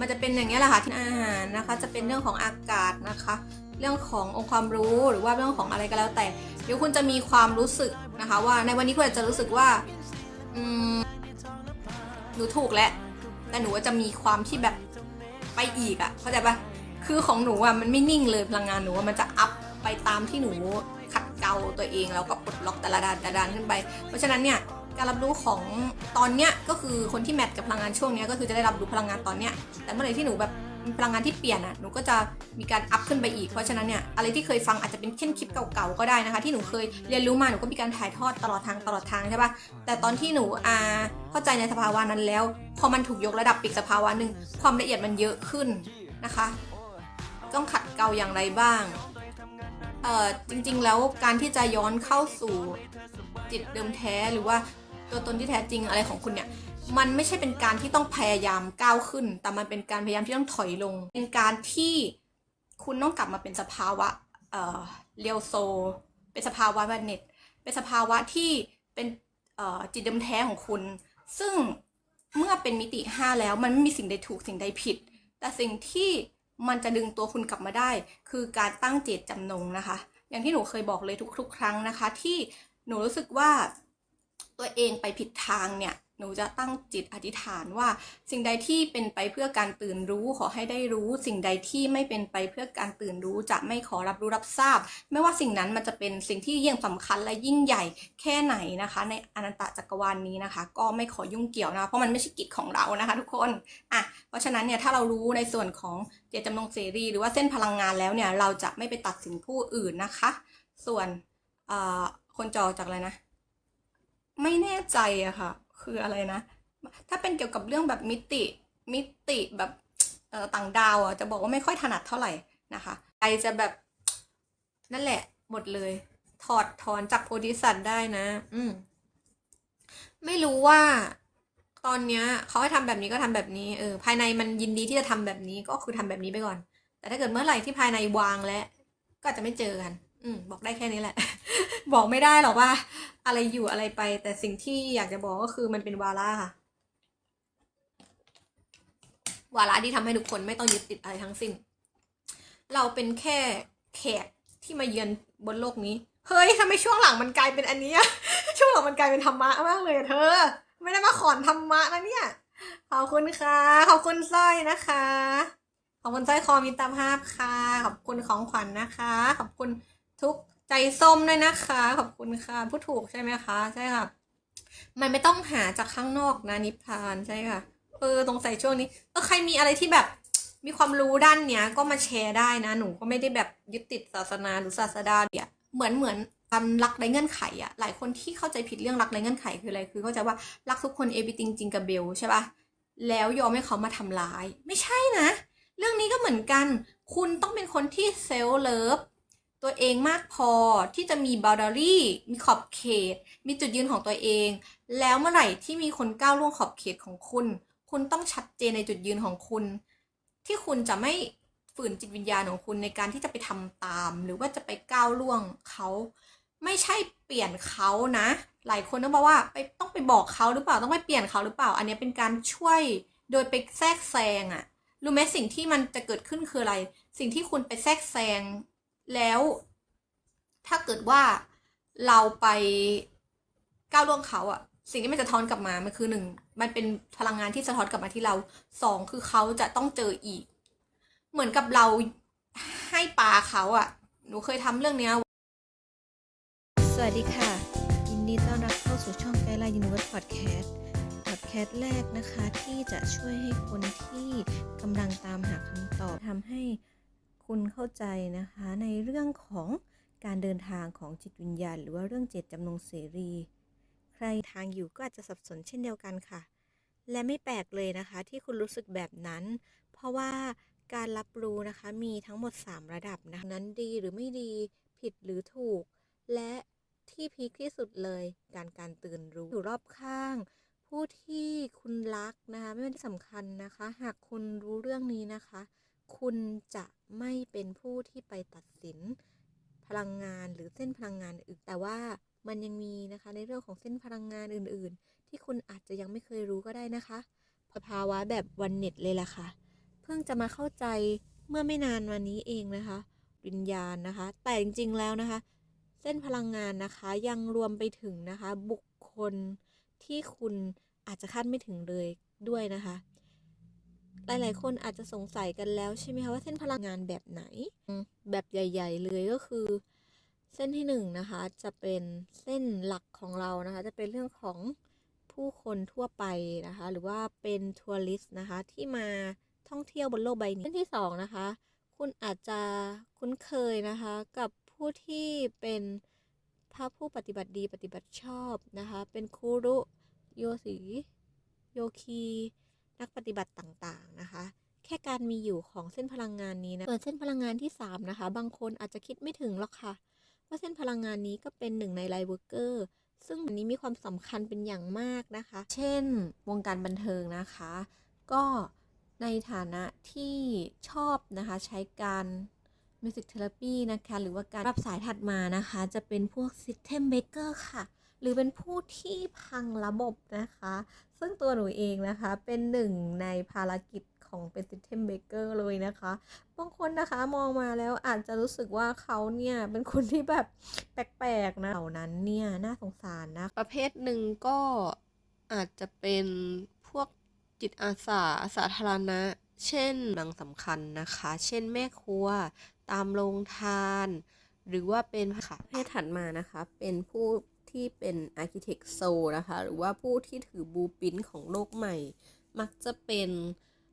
มันจะเป็นอย่างนี้แหละค่ะที่อาหารนะคะ จะเป็นเรื่องของอากาศนะคะ เรื่องขององค์ความรู้หรือว่าเรื่องของอะไรก็แล้วแต่ เดี๋ยวคุณจะมีความรู้สึกนะคะ ว่าในวันนี้คุณอาจจะรู้สึกว่าอืมหนูถูกแล้วแต่หนูจะมีความที่แบบไปอีกอะเข้าใจปะคือของหนูอะมันไม่นิ่งเลยพลังงานหนูมันจะอัพไปตามที่หนูขัดเกลาตัวเองแล้วก็ปลดล็อกแต่ละดานแต่ละดานขึ้นไป เพราะฉะนั้นเนี่ย การรับรู้ของตอนเนี้ยก็คือคนที่แมทกับพลังงานช่วงเนี้ยก็คือจะได้รับรู้พลังงานตอนเนี้ยแต่เมื่อไหร่ที่หนูแบบมีพลังงานที่เปลี่ยนอะหนูก็จะมีการอัพขึ้นไปอีกเพราะฉะนั้นเนี่ยอะไรที่เคยฟังอาจจะเป็นเช่นคลิปเก่าๆก็ได้นะคะ ที่หนูเคยเรียนรู้มาหนูก็มีการถ่ายทอดตลอดทางตลอดทางใช่ปะแต่ตอนที่หนูอ่าเข้าใจในสภาวะนั้นแล้ว พอมันถูกยกระดับปีกสภาวะหนึ่งความละเอียดมันเยอะขึ้นนะคะ ต้องขัดเกลาอย่างไรบ้างเอ่อจริงๆแล้วการที่จะย้อนเข้าสู่จิตเดิมแท้หรือว่า ตัวตนที่แท้จริงอะไรของคุณเนี่ย มันไม่ใช่เป็นการที่ต้องพยายามก้าวขึ้น แต่มันเป็นการพยายามที่ต้องถอยลง เป็นการที่คุณต้องกลับมาเป็นสภาวะเอ่อเรียวโซ เป็นสภาวะแวเน็ต เป็นสภาวะที่เป็นเอ่อจิตเดิมแท้ของคุณ ซึ่งเมื่อเป็นมิติห้าแล้วมันไม่มีสิ่งใดถูกสิ่งใดผิด แต่สิ่งที่มันจะดึงตัวคุณกลับมาได้ คือการตั้งเจตจำนงนะคะ อย่างที่หนูเคยบอกเลยทุกๆ ครั้งนะคะ ที่หนูรู้สึกว่า ตัวเองไปผิดทางเนี่ยหนูจะตั้งจิตอธิษฐานว่า สิ่งใดที่เป็นไปเพื่อการตื่นรู้ขอให้ได้รู้ สิ่งใดที่ไม่เป็นไปเพื่อการตื่นรู้จะไม่ขอรับรู้รับทราบ ไม่ว่าสิ่งนั้นมันจะเป็นสิ่งที่ยิ่งสำคัญและยิ่งใหญ่แค่ไหนนะคะ ในอนันตจักรวาลนนี้นะคะ ก็ไม่ขอยุ่งเกี่ยวนะเพราะมันไม่ใช่กิจของเรานะคะทุกคนอะเพราะฉะนั้นเนี่ยถ้าเรารู้ในส่วนของเจตจำนงเสรี หรือว่าเส้นพลังงานแล้วเนี่ยเราจะไม่ไปตัดสินผู้อื่นนะคะ ส่วนเอ่อคนจอจากอะไรนะ ไม่แน่ใจอะค่ะ คืออะไรนะ ถ้าเป็นเกี่ยวกับเรื่องแบบมิติมิติแบบต่างดาวอะจะบอกว่าไม่ค่อยถนัดเท่าไหร่นะคะใครจะแบบนั่นแหละหมดเลย ถอดถอนจากโพธิสัตว์ได้นะ อืมไม่รู้ว่าตอนเนี้ยเขาให้ทำแบบนี้ก็ทำแบบนี้เออภายในมันยินดีที่จะทำแบบนี้ก็คือทำแบบนี้ไปก่อน แต่ถ้าเกิดเมื่อไหร่ที่ภายในวางแล้วก็อาจจะไม่เจอกัน อืมบอกได้แค่นี้แหละ บอกไม่ได้หรอกว่า อะไรอยู่อะไรไป แต่สิ่งที่อยากจะบอกก็คือมันเป็นวาระค่ะ วาระที่ทำให้ทุกคนไม่ต้องยึดติดอะไรทั้งสิ้น เราเป็นแค่แขกที่มาเยือนบนโลกนี้ เฮ้ยทำไมช่วงหลังมันกลายเป็นอันนี้ช่วงหลังมันกลายเป็นธรรมะมากเลยเธอ ไม่ได้มาขอนธรรมะนะเนี่ยขอบคุณค่ะขอบคุณสร้อยนะคะขอบคุณสร้อยคอมิตรภาพค่ะ ขอบคุณของขวัญนะคะ ขอบคุณ ทุกใจส้มด้วยนะคะ ขอบคุณค่ะผู้ถูกใช่ไหมคะ ใช่ค่ะ มันไม่ต้องหาจากข้างนอกนะนิพพานใช่ค่ะ เออตรงใส่ช่วงนี้เออใครมีอะไรที่แบบมีความรู้ด้านเนี้ยก็มาแชร์ได้นะ หนูก็ไม่ได้แบบยึดติดศาสนาหรือศาสดาเนี่ยเหมือนเหมือนการรักไร้เงื่อนไขอะหลายคนที่เข้าใจผิดเรื่องรักไร้เงื่อนไขคืออะไรคือเข้าใจว่ารักทุกคนเอวิติงจริงกับเบลใช่ปะแล้วยอมให้เขามาทำร้าย ไม่ใช่นะ เรื่องนี้ก็เหมือนกัน คุณต้องเป็นคนที่เซลล์เลิฟ ตัวเองมากพอที่จะมีบ o ด d รี่มีขอบเขต มีจุดยืนของตัวเอง แล้วเมื่อไหร่ที่มีคนก้าวล่วงขอบเขตของคุณ คุณต้องชัดเจนในจุดยืนของคุณ ที่คุณจะไม่ฝืนจิตวิญญาณของคุณในการที่จะไปทำตาม หรือว่าจะไปก้าวล่วงเขาไม่ใช่เปลี่ยนเขานะ หลายคนต้องบอกว่าไปต้องไปบอกเขาหรือเปล่าต้องไปเปลี่ยนเขาหรือเปล่า อันนี้เป็นการช่วยโดยไปแทรกแซงอะรู้ไหมสิ่งที่มันจะเกิดขึ้นคืออะไร สิ่งที่คุณไปแทรกแซง แล้วถ้าเกิดว่าเราไปก้าวล่วงเขาอะสิ่งที่มันจะท้อนกลับมา มันคือหนึ่ง มันเป็นพลังงานที่สะท้อนกลับมาที่เราสองคือเขาจะต้องเจออีก เหมือนกับเราให้ปลาเขาอะหนูเคยทำเรื่องเนี้ย สวัสดีค่ะ ยินดีต้อนรับเข้าสู่ช่องไกด์ไลน์ยูนิเวิร์สพอดแคสต์พอดแคสต์แรกนะคะ ที่จะช่วยให้คนที่กำลังตามหาคำตอบทำให้ คุณเข้าใจนะคะในเรื่องของการเดินทางของจิตวิญญาณ หรือว่าเรื่องเจตจำนงเสรี ใครทางอยู่ก็อาจจะสับสนเช่นเดียวกันค่ะ และไม่แปลกเลยนะคะ ที่คุณรู้สึกแบบนั้น เพราะว่าการรับรู้นะคะมีทั้งหมด 3 ระดับนะ,ะนั้นดีหรือไม่ดีผิดหรือถูก และที่พีคที่สุดเลยการการตื่นรู้อยู่รอบข้าง ผู้ที่คุณรักนะคะไม่เป็นที่สำคัญนะคะ หากคุณรู้เรื่องนี้นะคะ คุณจะไม่เป็นผู้ที่ไปตัดสินพลังงานหรือเส้นพลังงานอื่นแต่ว่ามันยังมีนะคะในเรื่องของเส้นพลังงานอื่น ๆ ที่คุณอาจจะยังไม่เคยรู้ก็ได้นะคะสภาวะแบบวันเน็ตเลยล่ะค่ะ เพิ่งจะมาเข้าใจเมื่อไม่นานมานี้เองนะคะ วิญญาณนะคะ แต่จริง ๆ แล้วนะคะ เส้นพลังงานนะคะยังรวมไปถึงนะคะ บุคคลที่คุณอาจจะคาดไม่ถึงเลยด้วยนะคะ หลายๆ คนอาจจะสงสัยกันแล้วใช่ไหมคะว่าเส้นพลังงานแบบไหน แบบใหญ่ ๆ เลยก็คือ เส้นที่หนึ่งนะคะจะเป็นเส้นหลักของเรานะคะ จะเป็นเรื่องของผู้คนทั่วไปนะคะ หรือว่าเป็นทัวริสต์นะคะที่มาท่องเที่ยวบนโลกใบนี้เส้นที่สองนะคะ คุณอาจจะคุ้นเคยนะคะ กับผู้ที่เป็นพระผู้ปฏิบัติดีปฏิบัติชอบนะคะ เป็นครูรุโยสีโยคี นักปฏิบัติต่างๆนะคะ แค่การมีอยู่ของเส้นพลังงานนี้นะส่วนเส้นพลังงานที่ 3 นะคะ บางคนอาจจะคิดไม่ถึงหรอกค่ะ ว่าเส้นพลังงานนี้ก็เป็นหนึ่งในไลท์เวอร์เกอร์ซึ่งอันนี้มีความสำคัญเป็นอย่างมากนะคะ เช่น วงการบันเทิงนะคะ ก็ในฐานะที่ชอบนะคะใช้การ Music Therapy นะคะ หรือว่าการรับสายถัดมานะคะ จะเป็นพวก System Maker ค่ะ หรือเป็นผู้ที่พังระบบนะคะ ซึ่งตัวหนูเองนะคะเป็นหนึ่งในภารกิจของเป็น System Maker เลยนะคะ บางคนนะคะมองมาแล้วอาจจะรู้สึกว่าเขาเนี่ยเป็นคนที่แบบแปลกๆนะเหล่านั้นเนี่ยน่าสงสารนะ ประเภทหนึ่งก็อาจจะเป็นพวกจิตอาสาสาธารณะ เช่นหลังสำคัญนะคะ เช่นแม่ครัว ตามโรงทาน หรือว่าเป็นค่ะประเภทถัดมานะคะ เป็นผู้ ที่เป็น Architect s o นะคะ หรือว่าผู้ที่ถือบูปินของโลกใหม่ มักจะเป็น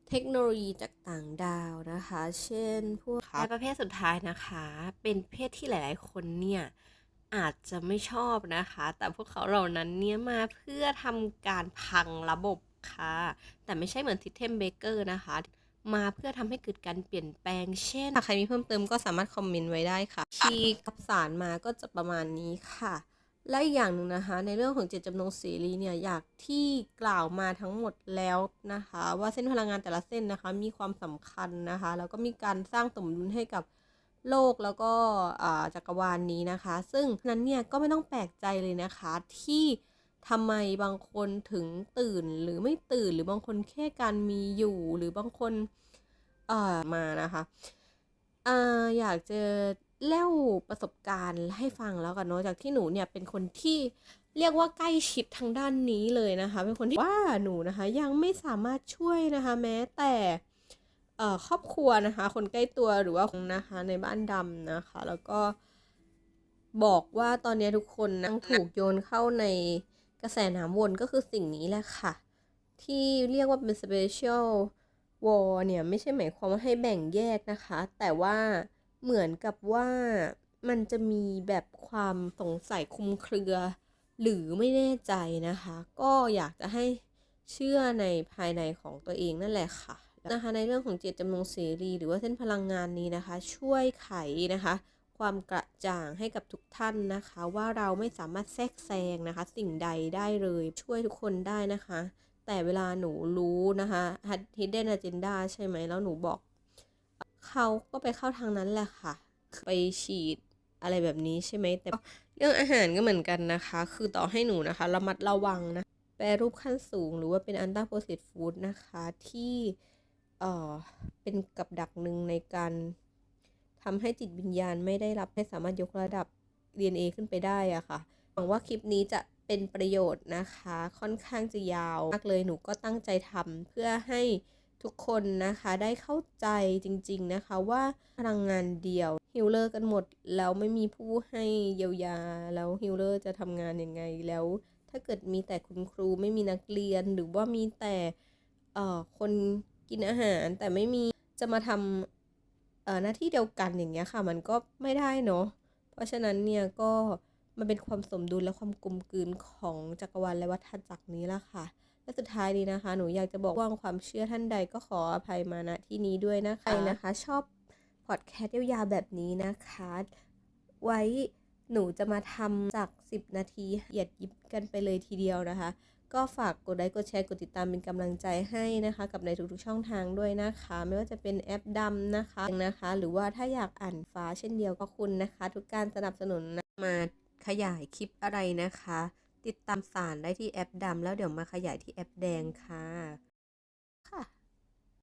เทคโนโลยีจากต่างดาวนะคะ เช่นพวกและประเภทสุดท้ายนะคะ เป็นเพศที่หลาย ๆ คนเนี่ยอาจจะไม่ชอบนะคะ แต่พวกเขาเหล่านั้นเนี่ยมาเพื่อทำการพังระบบค่ะ แต่ไม่ใช่เหมือน System Baker นะคะ มาเพื่อทำให้เกิดการเปลี่ยนแปลง เช่น ถ้าใครมีเพิ่มเติมก็สามารถคอมเมนต์ไว้ได้ค่ะที่กับสารมาก็จะประมาณนี้ค่ะ และอีกอย่างหนึ่งนะคะ ในเรื่องของเจตจำนงเสรีเนี่ยอยากที่กล่าวมาทั้งหมดแล้วนะคะ ว่าเส้นพลังงานแต่ละเส้นนะคะ มีความสำคัญนะคะ แล้วก็มีการสร้างสมดุลให้กับโลกแล้วก็จักรวาลนนี้นะคะ ซึ่งนั้นเนี่ยก็ไม่ต้องแปลกใจเลยนะคะ ที่ทำไมบางคนถึงตื่นหรือไม่ตื่นหรือบางคนแค่การมีอยู่หรือบางคนเอ่อมานะคะอ่าอยากจะ เล่าประสบการณ์ให้ฟังแล้วกันเนาะจากที่หนูเนี่ยเป็นคนที่เรียกว่าใกล้ชิดทางด้านนี้เลยนะคะ เป็นคนที่ว่าหนูนะคะ ยังไม่สามารถช่วยนะคะ แม้แต่เอ่อครอบครัวนะคะ คนใกล้ตัวหรือว่าคนนะคะ ในบ้านดำนะคะ แล้วก็บอกว่าตอนนี้ทุกคนนั่งถูกโยนเข้าในกระแสน้ำวนก็คือสิ่งนี้แหละค่ะ ที่เรียกว่าเป็น special war เนี่ย ไม่ใช่หมายความว่าให้แบ่งแยกนะคะ แต่ว่า เหมือนกับว่ามันจะมีแบบความสงสัยคุมเครือ หรือไม่แน่ใจนะคะ ก็อยากจะให้เชื่อในภายในของตัวเองนั่นแหละค่ะนะคะในเรื่องของเจตจำนงเสรีหรือว่าเส้นพลังงานนี้นะคะ ช่วยไขนะคะ ความกระจ่างให้กับทุกท่านนะคะ ว่าเราไม่สามารถแทรกแซงนะคะ สิ่งใดได้เลยช่วยทุกคนได้นะคะ แต่เวลาหนูรู้นะคะ hidden agenda ใช่ไหมแล้วหนูบอก เขาก็ไปเข้าทางนั้นแหละค่ะ ไปฉีดอะไรแบบนี้ใช่ไหมแต่เรื่องอาหารก็เหมือนกันนะคะ คือต่อให้หนูนะคะ ระมัดระวังนะ แปรรูปขั้นสูงหรือว่าเป็นอันต้าโปรเซสฟู้ดนะคะที่เอ่อเป็นกับดักหนึ่งในการทำให้จิตวิญญาณไม่ได้รับให้สามารถยกระดับ DNA ขึ้นไปได้อะค่ะ หวังว่าคลิปนี้จะเป็นประโยชน์นะคะ ค่อนข้างจะยาวมากเลยหนูก็ตั้งใจทำเพื่อให้ ทุกคนนะคะได้เข้าใจจริงๆนะคะว่าพลังงานเดียวฮิลเลอร์กันหมดแล้วไม่มีผู้ให้เยียวยาแล้วฮิลเลอร์จะทำงานยังไงแล้ว ถ้าเกิดมีแต่คุณครูไม่มีนักเรียนหรือว่ามีแต่เอ่อคนกินอาหารแต่ไม่มีจะมาทำเอ่อหน้าที่เดียวกันอย่างเงี้ยค่ะ มันก็ไม่ได้เนาะเพราะฉะนั้นเนี่ยก็มันเป็นความสมดุลและความกลมกลืนของจักรวาลและวัฏจักรนี้ละค่ะ และสุดท้ายนี้นะคะ หนูอยากจะบอกว่าความเชื่อท่านใดก็ขออภัยมาณที่นี้ด้วยนะคะใครนะคะ ชอบพอดแคสต์ยาวๆแบบนี้นะคะ ไว้หนูจะมาทำจาก 10 นาทีเหยียดยิบกันไปเลยทีเดียวนะคะ ก็ฝากกดไลค์กดแชร์กดติดตามเป็นกำลังใจให้นะคะ กับในทุกๆช่องทางด้วยนะคะ ไม่ว่าจะเป็นแอปดำนะคะนะคะ หรือว่าถ้าอยากอ่านฟ้าเช่นเดียวก็คุณนะคะ ทุกการสนับสนุนนะมาขยายคลิปอะไรนะคะ ติดตามสารได้ที่แอปดำแล้วเดี๋ยวมาขยายที่แอปแดงค่ะ